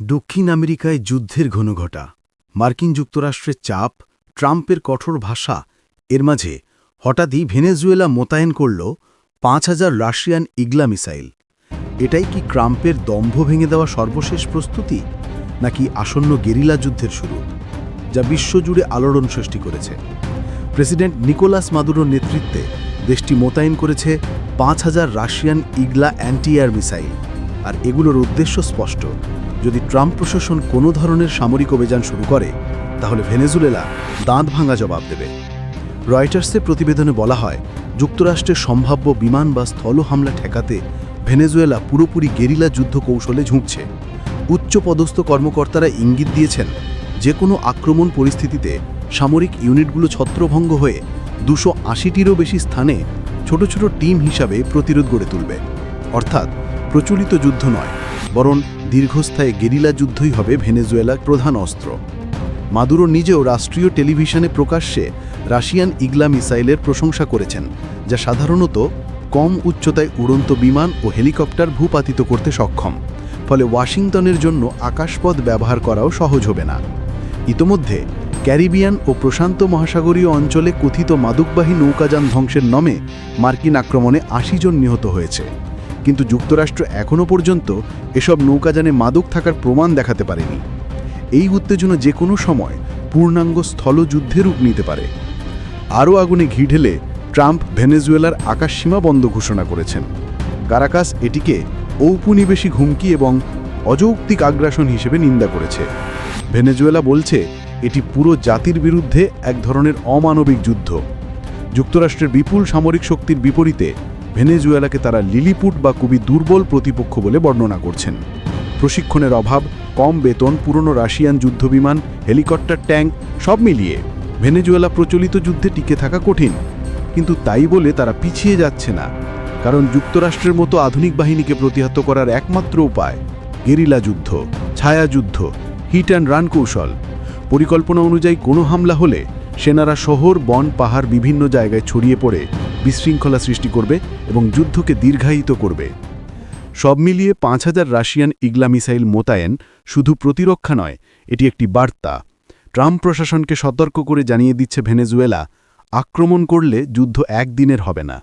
দক্ষিণ আমেরিকায় যুদ্ধের ঘনঘটা, মার্কিন যুক্তরাষ্ট্রের চাপ, ট্রাম্পের কঠোর ভাষা, এর মাঝে হঠাৎই ভেনেজুয়েলা মোতায়েন করল পাঁচ হাজার রাশিয়ান ইগলা মিসাইল। এটাই কি ট্রাম্পের দম্ভ ভেঙে দেওয়া সর্বশেষ প্রস্তুতি, নাকি আসন্ন গেরিলা যুদ্ধের শুরু, যা বিশ্বজুড়ে আলোড়ন সৃষ্টি করেছে? প্রেসিডেন্ট নিকোলাস মাদুরোর নেতৃত্বে দেশটি মোতায়েন করেছে পাঁচ হাজার Russian Igla anti air missile. আর এগুলোর উদ্দেশ্য স্পষ্ট। যদি ট্রাম্প প্রশাসন কোনো ধরনের সামরিক অভিযান শুরু করে, তাহলে ভেনেজুয়েলা দাঁত ভাঙা জবাব দেবে। রয়টার্সের প্রতিবেদনে বলা হয়, যুক্তরাষ্ট্রের সম্ভাব্য বিমান বা স্থল হামলা ঠেকাতে ভেনেজুয়েলা পুরোপুরি গেরিলা যুদ্ধ কৌশলে ঝুঁকছে। উচ্চপদস্থ কর্মকর্তারা ইঙ্গিত দিয়েছেন, যে কোনো আক্রমণ পরিস্থিতিতে সামরিক ইউনিটগুলো ছত্রভঙ্গ হয়ে দুশো আশিটিরও বেশি স্থানে ছোট ছোট টিম হিসাবে প্রতিরোধ গড়ে তুলবে। অর্থাৎ প্রচলিত যুদ্ধ নয়, বরং দীর্ঘস্থায়ী গেরিলা যুদ্ধই হবে ভেনেজুয়েলার প্রধান অস্ত্র। মাদুরো নিজেও রাষ্ট্রীয় টেলিভিশনে প্রকাশ্যে রাশিয়ান ইগলা মিসাইলের প্রশংসা করেছেন, যা সাধারণত কম উচ্চতায় উড়ন্ত বিমান ও হেলিকপ্টার ভূপাতিত করতে সক্ষম, ফলে ওয়াশিংটনের জন্য আকাশপথ ব্যবহার করাও সহজ হবে না। ইতোমধ্যে, ক্যারিবিয়ান ও প্রশান্ত মহাসাগরীয় অঞ্চলে কথিত মাদকবাহী নৌকাযান ধ্বংসের নমে মার্কিন আক্রমণে আশি জন নিহত হয়েছে। কিন্তু যুক্তরাষ্ট্র এখনও পর্যন্ত এসব নৌকাযানে মাদক থাকার প্রমাণ দেখাতে পারেনি। এই উত্তেজনা যে কোনো সময় পূর্ণাঙ্গ স্থলযুদ্ধে রূপ নিতে পারে। আরও আগুনে ঘি ঢেলে ট্রাম্প ভেনেজুয়েলার আকাশসীমা বন্ধ ঘোষণা করেছেন। কারাকাস এটিকে ঔপনিবেশিক হুমকি এবং অযৌক্তিক আগ্রাসন হিসেবে নিন্দা করেছে। ভেনেজুয়েলা বলছে, এটি পুরো জাতির বিরুদ্ধে এক ধরনের অমানবিক যুদ্ধ। যুক্তরাষ্ট্রের বিপুল সামরিক শক্তির বিপরীতে ভেনেজুয়েলাকে তারা লিলিপুট বা খুবই দুর্বল প্রতিপক্ষ বলে বর্ণনা করছেন। প্রশিক্ষণের অভাব, কম বেতন, পুরনো রাশিয়ান যুদ্ধবিমান, হেলিকপ্টার, ট্যাঙ্ক, সব মিলিয়ে ভেনেজুয়েলা প্রচলিত যুদ্ধে টিকে থাকা কঠিন। কিন্তু তাই বলে তারা পিছিয়ে যাচ্ছে না, কারণ যুক্তরাষ্ট্রের মতো আধুনিক বাহিনীকে প্রতিহত করার একমাত্র উপায় গেরিলা যুদ্ধ, ছায়া যুদ্ধ, হিট অ্যান্ড রান কৌশল। পরিকল্পনা অনুযায়ী কোনো হামলা হলে সেনারা শহর, বন, পাহাড় বিভিন্ন জায়গায় ছড়িয়ে পড়ে। বিশৃঙ্খলা সৃষ্টি করবে এবং যুদ্ধকে দীর্ঘায়িত করবে। সব মিলিয়ে পাঁচ হাজার রাশিয়ান ইগলা মিসাইল মোতায়েন শুধু প্রতিরক্ষা নয়, এটি একটি বার্তা। ট্রাম্প প্রশাসনকে সতর্ক করে জানিয়ে দিচ্ছে ভেনেজুয়েলা, আক্রমণ করলে যুদ্ধ একদিনের হবে না।